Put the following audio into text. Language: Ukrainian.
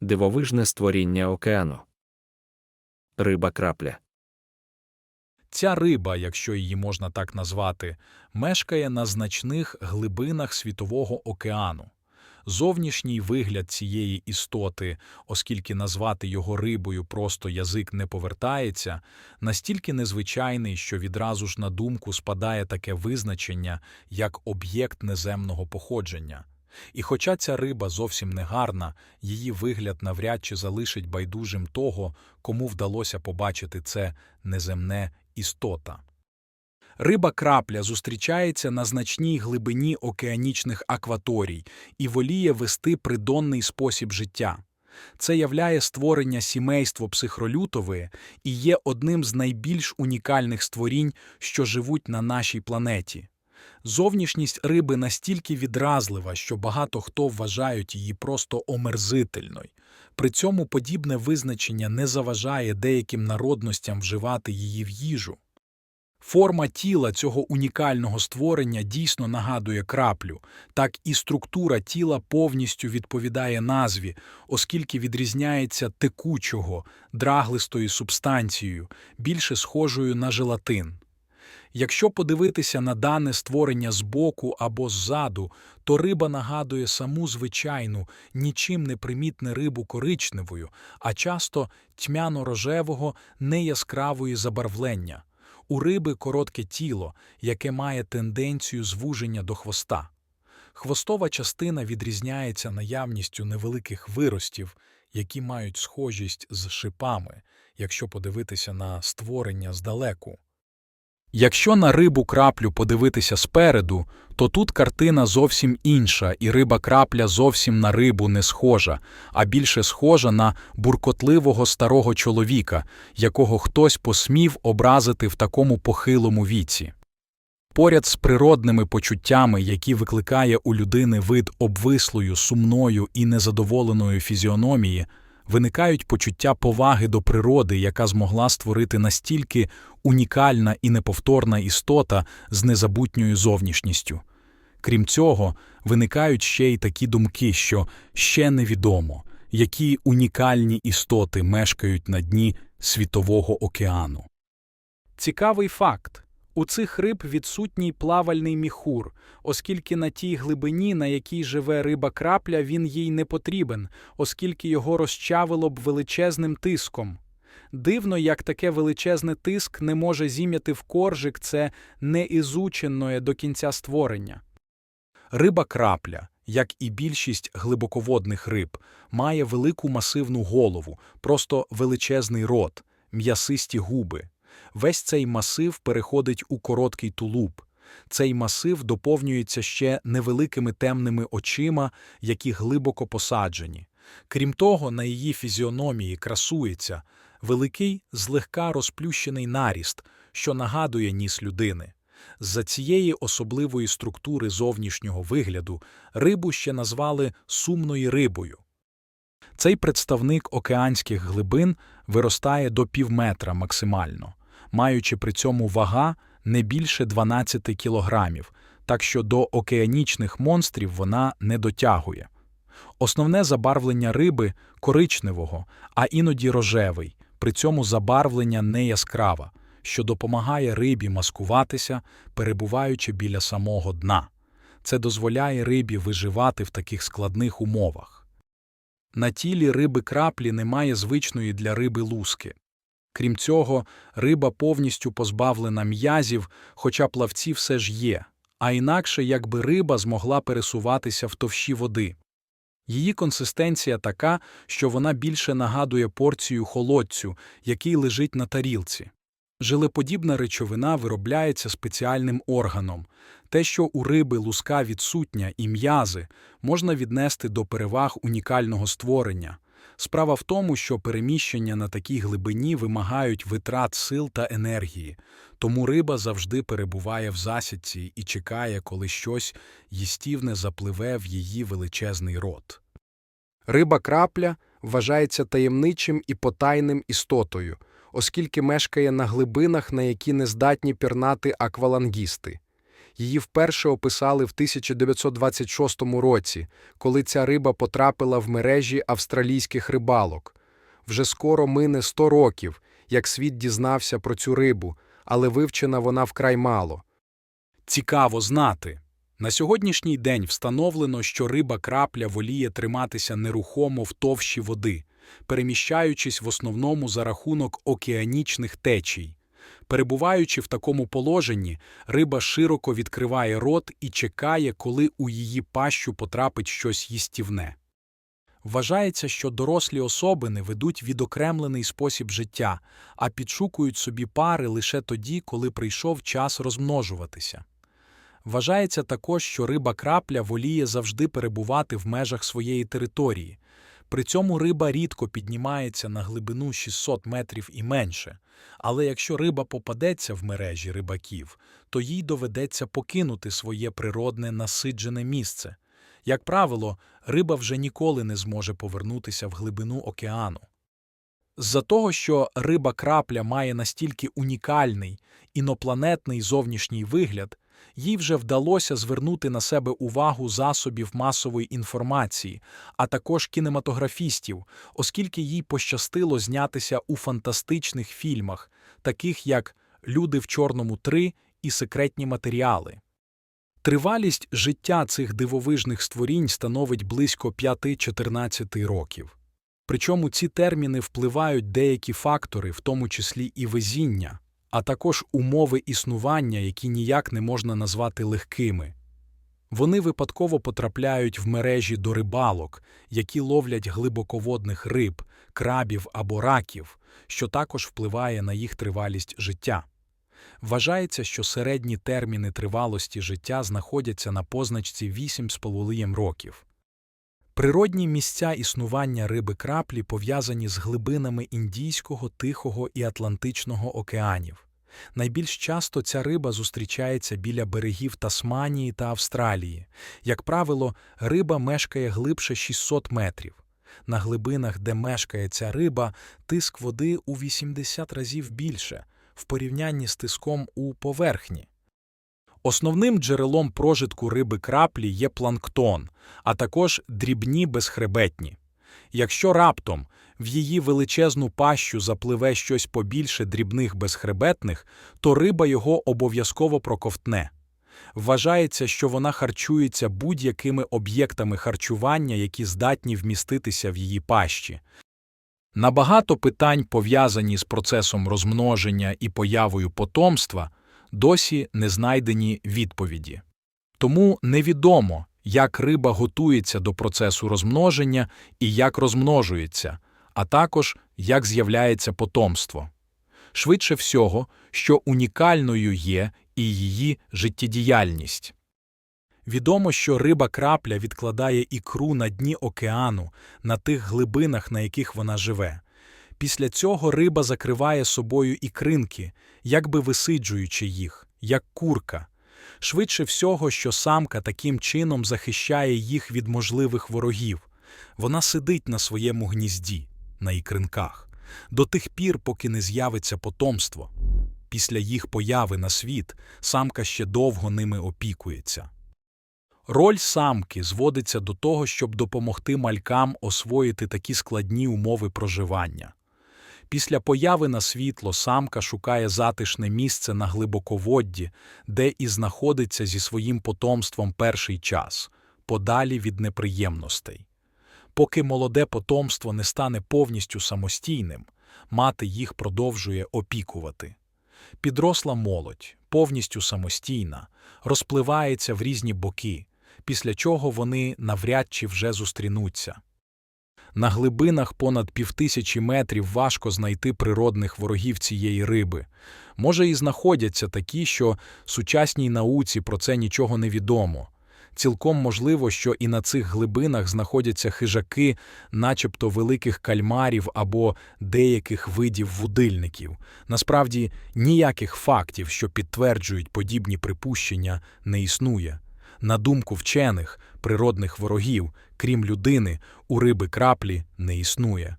Дивовижне створіння океану. Риба крапля. Ця риба, якщо її можна так назвати, мешкає на значних глибинах Світового океану. Зовнішній вигляд цієї істоти, оскільки назвати його рибою просто язик не повертається, настільки незвичайний, що відразу ж на думку спадає таке визначення, як об'єкт неземного походження. І хоча ця риба зовсім не гарна, її вигляд навряд чи залишить байдужим того, кому вдалося побачити це неземне істота. Риба крапля зустрічається на значній глибині океанічних акваторій і воліє вести придонний спосіб життя. Це являє створення сімейство психролютової і є одним з найбільш унікальних створінь, що живуть на нашій планеті. Зовнішність риби настільки відразлива, що багато хто вважають її просто омерзительною. При цьому подібне визначення не заважає деяким народностям вживати її в їжу. Форма тіла цього унікального створення дійсно нагадує краплю, так і структура тіла повністю відповідає назві, оскільки відрізняється текучого, драглистою субстанцією, більше схожою на желатин. Якщо подивитися на дане створення збоку або ззаду, то риба нагадує саму звичайну, нічим не примітне рибу коричневою, а часто тьмяно-рожевого, неяскравої забарвлення. У риби коротке тіло, яке має тенденцію звуження до хвоста. Хвостова частина відрізняється наявністю невеликих виростів, які мають схожість з шипами, якщо подивитися на створення здалеку. Якщо на рибу краплю подивитися спереду, то тут картина зовсім інша, і риба крапля зовсім на рибу не схожа, а більше схожа на буркотливого старого чоловіка, якого хтось посмів образити в такому похилому віці. Поряд з природними почуттями, які викликає у людини вид обвислою, сумною і незадоволеною фізіономії, виникають почуття поваги до природи, яка змогла створити настільки унікальна і неповторна істота з незабутньою зовнішністю. Крім цього, виникають ще й такі думки, що ще невідомо, які унікальні істоти мешкають на дні Світового океану. Цікавий факт. У цих риб відсутній плавальний міхур, оскільки на тій глибині, на якій живе риба крапля, він їй не потрібен, оскільки його розчавило б величезним тиском. Дивно, як таке величезне тиск не може зім'яти в коржик це неізучене до кінця створення. Риба крапля, як і більшість глибоководних риб, має велику масивну голову, просто величезний рот, м'ясисті губи. Весь цей масив переходить у короткий тулуб. Цей масив доповнюється ще невеликими темними очима, які глибоко посаджені. Крім того, на її фізіономії красується великий, злегка розплющений наріст, що нагадує ніс людини. За цієї особливої структури зовнішнього вигляду рибу ще назвали сумною рибою. Цей представник океанських глибин виростає до півметра максимально, маючи при цьому вага не більше 12 кілограмів, так що до океанічних монстрів вона не дотягує. Основне забарвлення риби коричневого, а іноді рожевий, при цьому забарвлення не яскраве, що допомагає рибі маскуватися, перебуваючи біля самого дна. Це дозволяє рибі виживати в таких складних умовах. На тілі риби краплі немає звичної для риби луски. Крім цього, риба повністю позбавлена м'язів, хоча плавці все ж є, а інакше якби риба змогла пересуватися в товщі води. Її консистенція така, що вона більше нагадує порцію холодцю, який лежить на тарілці. Жилеподібна речовина виробляється спеціальним органом. Те, що у риби луска відсутня і м'язи, можна віднести до переваг унікального створення. Справа в тому, що переміщення на такій глибині вимагають витрат сил та енергії, тому риба завжди перебуває в засідці і чекає, коли щось їстівне запливе в її величезний рот. Риба крапля вважається таємничим і потайним істотою, оскільки мешкає на глибинах, на які не здатні пірнати аквалангісти. Її вперше описали в 1926 році, коли ця риба потрапила в мережі австралійських рибалок. Вже скоро мине 100 років, як світ дізнався про цю рибу, але вивчена вона вкрай мало. Цікаво знати. На сьогоднішній день встановлено, що риба крапля воліє триматися нерухомо в товщі води, переміщаючись в основному за рахунок океанічних течій. Перебуваючи в такому положенні, риба широко відкриває рот і чекає, коли у її пащу потрапить щось їстівне. Вважається, що дорослі особини ведуть відокремлений спосіб життя, а підшукують собі пари лише тоді, коли прийшов час розмножуватися. Вважається також, що риба крапля воліє завжди перебувати в межах своєї території. При цьому риба рідко піднімається на глибину 600 метрів і менше. Але якщо риба попадеться в мережі рибаків, то їй доведеться покинути своє природне насиджене місце. Як правило, риба вже ніколи не зможе повернутися в глибину океану. З-за того, що риба крапля має настільки унікальний, інопланетний зовнішній вигляд, їй вже вдалося звернути на себе увагу засобів масової інформації, а також кінематографістів, оскільки їй пощастило знятися у фантастичних фільмах, таких як Люди в чорному 3» і Секретні матеріали. Тривалість життя цих дивовижних створінь становить близько 5-14 років. Причому ці терміни впливають деякі фактори, в тому числі і везіння, а також умови існування, які ніяк не можна назвати легкими. Вони випадково потрапляють в мережі до рибалок, які ловлять глибоководних риб, крабів або раків, що також впливає на їх тривалість життя. Вважається, що середні терміни тривалості життя знаходяться на позначці 8,5 років. Природні місця існування риби краплі пов'язані з глибинами Індійського, Тихого і Атлантичного океанів. Найбільш часто ця риба зустрічається біля берегів Тасманії та Австралії. Як правило, риба мешкає глибше 600 метрів. На глибинах, де мешкає ця риба, тиск води у 80 разів більше в порівнянні з тиском у поверхні. Основним джерелом прожитку риби краплі є планктон, а також дрібні безхребетні. Якщо раптом в її величезну пащу запливе щось побільше дрібних безхребетних, то риба його обов'язково проковтне. Вважається, що вона харчується будь-якими об'єктами харчування, які здатні вміститися в її пащі. На багато питань, пов'язані з процесом розмноження і появою потомства, досі не знайдені відповіді. Тому невідомо, як риба готується до процесу розмноження і як розмножується, а також як з'являється потомство. Швидше всього, що унікальною є і її життєдіяльність. Відомо, що риба крапля відкладає ікру на дні океану, на тих глибинах, на яких вона живе. Після цього риба закриває собою ікринки, якби висиджуючи їх, як курка. Швидше всього, що самка таким чином захищає їх від можливих ворогів. Вона сидить на своєму гнізді, на ікринках, до тих пір, поки не з'явиться потомство. Після їх появи на світ самка ще довго ними опікується. Роль самки зводиться до того, щоб допомогти малькам освоїти такі складні умови проживання. Після появи на світло самка шукає затишне місце на глибоководді, де і знаходиться зі своїм потомством перший час, подалі від неприємностей. Поки молоде потомство не стане повністю самостійним, мати їх продовжує опікувати. Підросла молодь, повністю самостійна, розпливається в різні боки, після чого вони навряд чи вже зустрінуться. На глибинах понад півтисячі метрів важко знайти природних ворогів цієї риби. Може, і знаходяться такі, що сучасній науці про це нічого не відомо. Цілком можливо, що і на цих глибинах знаходяться хижаки, начебто великих кальмарів або деяких видів вудильників. Насправді, ніяких фактів, що підтверджують подібні припущення, не існує. На думку вчених, природних ворогів, крім людини, у риби краплі не існує.